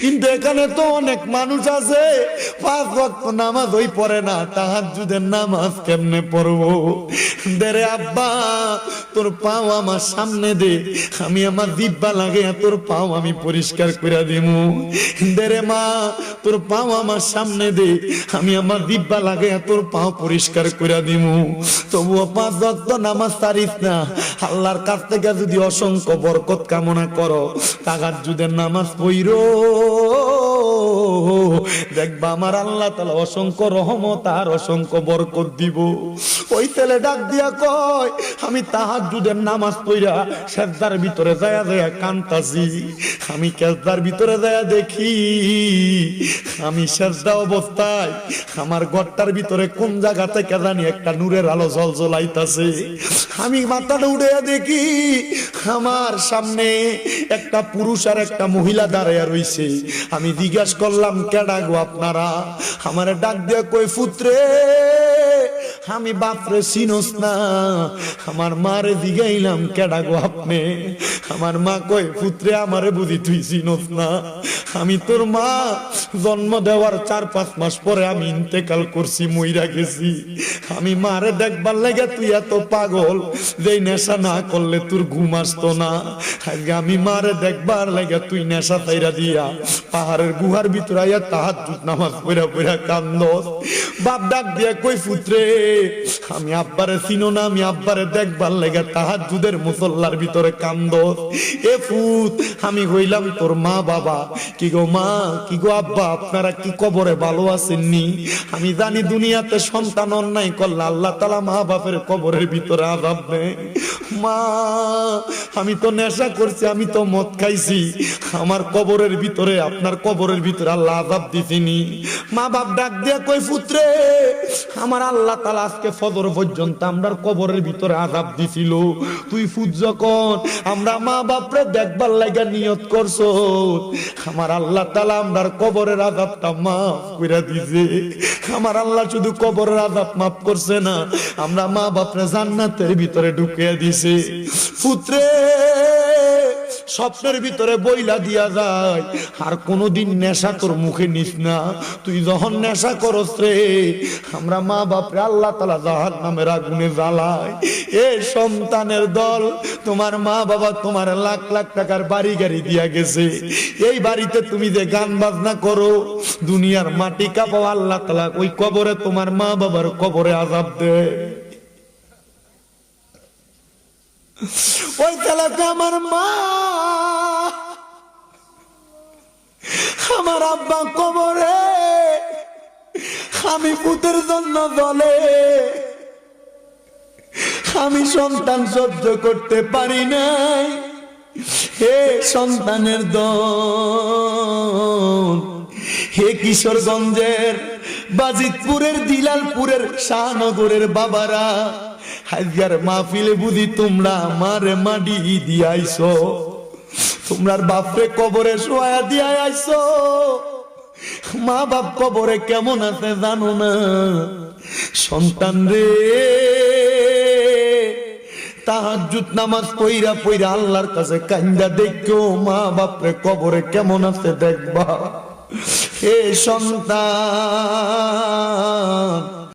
কিন্তু এখানে তো অনেক মানুষ আছে। পাঁচ ওয়াক্ত নামাজ ওই পড়ে না, তাহাজ্জুদের নামাজ কেমনে পড়ব? দেরে আব্বা, তোর পাও আমার সামনে দে, আমি আমার দিব্যা লাগে তোর পাও আমি পরিষ্কার করে দিব দেরে মা, তোর পাও আমার সামনে দে, আমি আমার দিব্যা লাগে তোর পাও পরিষ্কার করে দিমু। তবুও পাঁচ ওয়াক্ত নামাজ তারিস না। আল্লাহর কাছ থেকে যদি অসংখ্য বরকত কামনা করো, তাহাজ্জুদের নামাজ পইরো Oh দেখবা আমার আল্লাহ তালা অসংখ্য রহমত আর অসংখ্য বরকত দিব। ওই ছেলে ডাক দিয়া কয়, আমি তাহাজ্জুদের নামাজ পইরা সেজদার ভিতরে যায়া যায়া কান্তাছি। আমি কেজদার ভিতরে যায়া দেখি, আমি সেজদা অবস্থায় আমার ঘরটার ভিতরে কোন জায়গা থেকে জানি একটা নূরের আলো জল জ্বলাইতাছে আমি মাথাটা উড়ে দেখি, আমার সামনে একটা পুরুষ আর একটা মহিলা দাঁড়াইয়া রইছে। আমি জিজ্ঞাস করলাম কেডা গো আপনারা? আমার ডাক দিয়া কই ফুত্রে, আমি বাপরে চিনোস না। আমার মারে দিগাইলাম কেডা গো আপনি? আমার মা কই পুত্রে, আমারে বুঝি তুই চিনোস না। আমি তোর মা, জন্ম দেওয়ার চার পাঁচ মাস পরে আমি ইন্তেকাল করছি, মইরা গেছি। আমি মারে দেখবার লাগে তুই এত পাগল, যেই নেশা না করলে তোর ঘুম আসতো না। আমি মারে দেখবার লাগে তুই নেশা তাইরা দিয়া পাহাড়ের গুহার ভিতরে আইয়া তাহার নামাজ পড়া পড়া কান্দস। বাপ ডাক দিয়া কই পুত্রে আমি আব্বারে চিনো না, আমি আব্বারে দেখবার লেগে তাহার দুধের মুসল্লার ভিতরে কান্দ। এ ফুত আমি হইলাম তোর মা বাবা। কি গো মা, কি গো আব্বা, আপনারা কি কবরে ভালো আছেননি? আমি জানি দুনিয়াতে সন্তান অন্যায় করলে আল্লাহ তালা মা বাপের কবরের ভিতরে আজাব নেই মা, আমি তো নেশা করছি, আমি তো মদ খাইছি। আমার কবরের ভিতরে, আপনার কবরের ভিতরে আল্লাহ আজাব দিছিনি। মা বাপ ডাক দিয়া কই পুত্রে, আমার আল্লাহ তালা আজকে ফজর পর্যন্ত আমরার কবরের ভিতরে আজাব দিছিল। তুই ফুট যখন আমরা মা বাপরে দেখবার লাগা নিয়ত করছ আমার আল্লাহ তালা আমরার কবরের আজাবটা মাফ করে দিছে। আমার আল্লাহ শুধু কবরের আজাব মাফ করছে না, আমরা মা বাপরে জান্নাতের ভিতরে ঢুকিয়ে দিছে। পুত্রে, স্বপ্নের ভিতরে বইলা দিয়া যায়, আর কোনোদিন নেশা তোর মুখে নিস না। তুই যখন নেশা করস রে, আমরা মা বাপরে আল্লাহ তালা জাহান নামের আগুনে জ্বালায়। এ সন্তানের দল, তোমার মা বাবা তোমার লাখ লাখ টাকার বাড়ি গাড়ি দিয়া গেছে। এই বাড়িতে তুমি যে গান বাজনা করো, দুনিয়ার মাটি কাপাও আল্লাহ তালা ওই কবরে তোমার মা বাবার কবরে আজাব দেয়। ওই ছেলেকে আমার মা। আমার আব্বা কবরে। আমি পুতের জন্য দলে আমি সন্তান সহ্য করতে পারি নাই। হে সন্তানের দল, হে কিশোরগঞ্জের বাজিতপুরের দিলালপুরের শাহনগরের বাবারা। হাজার মাহফিলে বুঝি তোমরা মারে মাডি দিয়াইছো তোমরার বাপরে কবরে শোয়া দিয়া আইছো মা বাপ কবরে কেমন আছে জানো না? সন্তান রে। তাহাজ্জুদ নামাজ পইরা পইরা আল্লাহর কাছে কান্দা দেখো, মা বাপরে কবরে কেমন আছে দেখবা। হে সন্তান